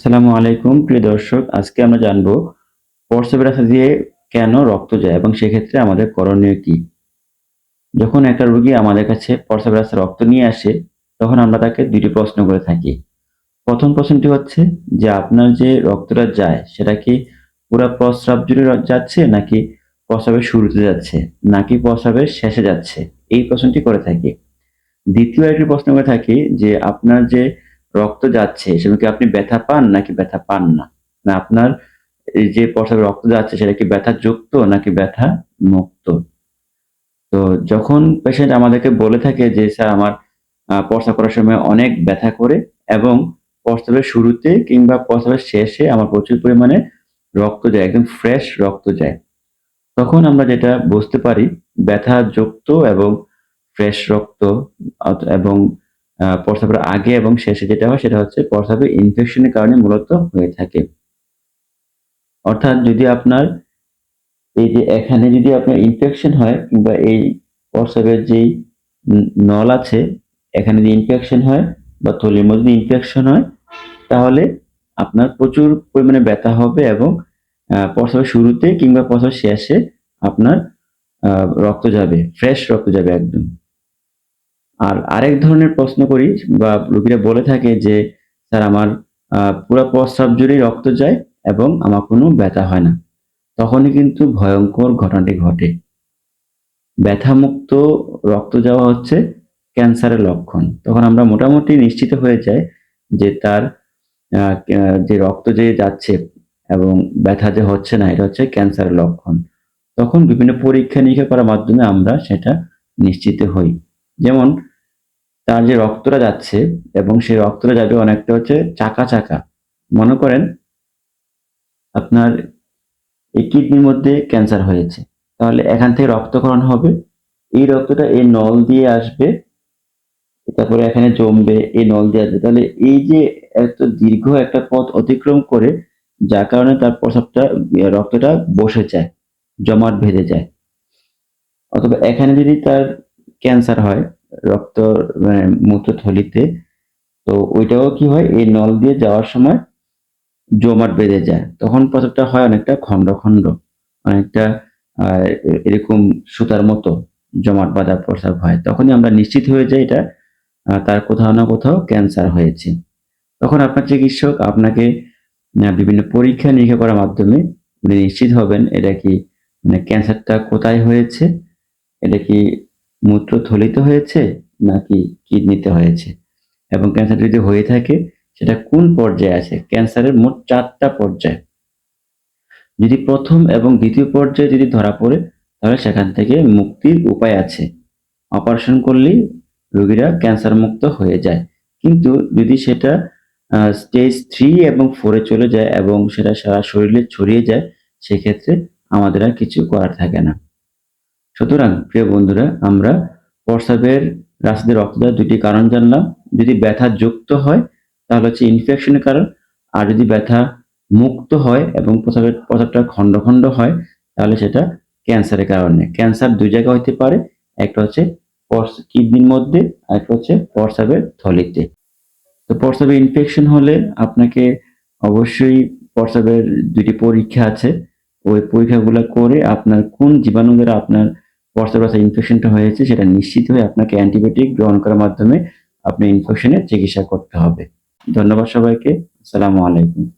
আসসালামু আলাইকুম, প্রিয় দর্শক। আজকে আমরা জানব প্রস্রাবের রাস্তা দিয়ে কেন রক্ত যায় এবং সেক্ষেত্রে আমাদের করণীয় কি। যখন একটা রোগী আমাদের কাছে প্রস্রাবের রাস্তায় রক্ত নিয়ে আসে, তখন আমরা তাকে দুটি প্রশ্ন করে থাকি। প্রথম প্রশ্নটি হচ্ছে যে, আপনার যে রক্তটা যায়, সেটা কি পুরো প্রস্রাব জুড়ে যাচ্ছে নাকি প্রস্রাবের শুরুতে যাচ্ছে, নাকি প্রস্রাবের শেষে যাচ্ছে? এই প্রশ্নটি করে থাকি। দ্বিতীয় একটি প্রশ্ন করে থাকি যে, আপনার যে রক্ত যাচ্ছে, সেগুলো কি আপনি ব্যথা পান নাকি ব্যথা পান না? না, আপনার যে প্রস্রাবে রক্ত যাচ্ছে, সেটা কি ব্যথা যুক্ত নাকি ব্যথা মুক্ত তো যখন পেশেন্ট আমাদেরকে বলে থাকে যে, স্যার, আমার প্রস্রাব করার সময় অনেক ব্যথা করে এবং প্রস্রাবের শুরুতে কিংবা প্রস্রাবের শেষে আমার প্রচুর পরিমাণে রক্ত যায়, একদম ফ্রেশ রক্ত যায়। তখন আমরা যেটা বুঝতে পারি ব্যথা যুক্ত এবং ফ্রেশ রক্ত এবং প্রস্রাবের আগে এবং শেষে যেটা হয় সেটা হচ্ছে প্রস্রাবের ইনফেকশনের কারণে মূলত হয়ে থাকে। অর্থাৎ যদি আপনার এই যে এখানে যদি আপনার ইনফেকশন হয় কিংবা এই প্রস্রাবের যেই নল আছে, এখানে যদি ইনফেকশন হয় বা থলির মধ্যে ইনফেকশন হয়, তাহলে আপনার প্রচুর পরিমাণে ব্যথা হবে এবং প্রস্রাবের শুরুতে কিংবা প্রস্রাবের শেষে আপনার রক্ত যাবে ফ্রেশ রক্ত যাবে একদম। আর আরেক ধরনের প্রশ্ন করি বা রোগীরা বলে থাকে যে, স্যার, আমার পুরো প্রস্রাব জুড়েই রক্ত যায় এবং আমার কোনো ব্যথা হয় না। তখনই কিন্তু ভয়ঙ্কর ঘটনাটি ঘটে। ব্যথামুক্ত রক্ত যাওয়া হচ্ছে ক্যান্সারের লক্ষণ। তখন আমরা মোটামুটি নিশ্চিত হয়ে যাই যে তার যে রক্ত যে যাচ্ছে এবং ব্যথা যে হচ্ছে না, এটা হচ্ছে ক্যান্সারের লক্ষণ। তখন বিভিন্ন পরীক্ষা নিরীক্ষা করার মাধ্যমে আমরা সেটা নিশ্চিত হই। যেমন তার যে রক্তটা যাচ্ছে এবং সেই রক্তটা যাবে অনেকটা হচ্ছে চাকা চাকা। মনে করেন আপনার এই কিডনির মধ্যে ক্যান্সার হয়েছে। তাহলে এখান থেকে রক্তক্ষরণ হবে। এই রক্তটা এই নল দিয়ে আসবে, তারপরে এখানে জমবে, এই নল দিয়ে আসবে। তাহলে এই যে এত দীর্ঘ একটা পথ অতিক্রম করে, যার কারণে তার প্রসাবটা রক্তটা বসে যায়, জমাট বেঁধে যায়। অথবা এখানে যদি তার ক্যান্সার হয় রক্ত মানে মূত্রথলিতে। তো ওইটাও কি হয়, এই নল দিয়ে যাওয়ার সময় জমাট বেঁধে যায়। তখন প্রসাবটা হয় অনেকটা খণ্ড খণ্ড, অনেকটা এরকম সুতার মতো জমাট বাঁধা প্রসাব হয়। তখনই আমরা নিশ্চিত হয়ে যাই এটা তার কোথাও না কোথাও ক্যান্সার হয়েছে। তখন আপনার চিকিৎসক আপনাকে বিভিন্ন পরীক্ষা নিরীক্ষা করার মাধ্যমে উনি নিশ্চিত হবেন এটা কি মানে ক্যান্সারটা কোথায় হয়েছে, এটা কি মূত্রথলিতে হয়েছে নাকি কিডনিতে হয়েছে? এবং ক্যান্সার যদি হয়ে থাকে, সেটা কোন পর্যায়ে আছে? ক্যান্সারের মোট চারটা পর্যায়। যদি প্রথম এবং দ্বিতীয় পর্যায়ে যদি ধরা পড়ে, তাহলে সেখান থেকে মুক্তির উপায় আছে। অপারেশন করলেই রোগীরা ক্যান্সার মুক্ত হয়ে যায়। কিন্তু যদি সেটা স্টেজ থ্রি এবং ফোরে চলে যায় এবং সেটা সারা শরীরে ছড়িয়ে যায়, সেক্ষেত্রে আমাদের আর কিছু করার থাকে না। সুতরাং, প্রিয় বন্ধুরা, আমরা প্রস্রাবের রাস্তাতে রক্ত দেওয়ার দুটি কারণ জানলাম। যদি ব্যথা যুক্ত হয়, তাহলে হচ্ছে ইনফেকশনের কারণ। আর যদি ব্যথা মুক্ত হয় এবং প্রস্রাবের প্রস্রাবটা খণ্ড খণ্ড হয়, তাহলে সেটা ক্যান্সারের কারণে। ক্যান্সার দুই জায়গা হতে পারে, একটা হচ্ছে কিডনির মধ্যে, আর একটা হচ্ছে প্রস্রাবের থলিতে। তো প্রস্রাবে ইনফেকশন হলে আপনাকে অবশ্যই প্রস্রাবের দুটি পরীক্ষা আছে। ওই পরীক্ষাগুলো করে আপনার কোন জীবাণু দ্বারা আপনার প্রস্রাব রাস্তায় ইনফেকশনটা হয়েছে, সেটা নিশ্চিত হয়ে আপনাকে অ্যান্টিবায়োটিক গ্রহণ করার মাধ্যমে আপনি ইনফেকশনের চিকিৎসা করতে হবে। ধন্যবাদ সবাইকে। আসসালামু আলাইকুম।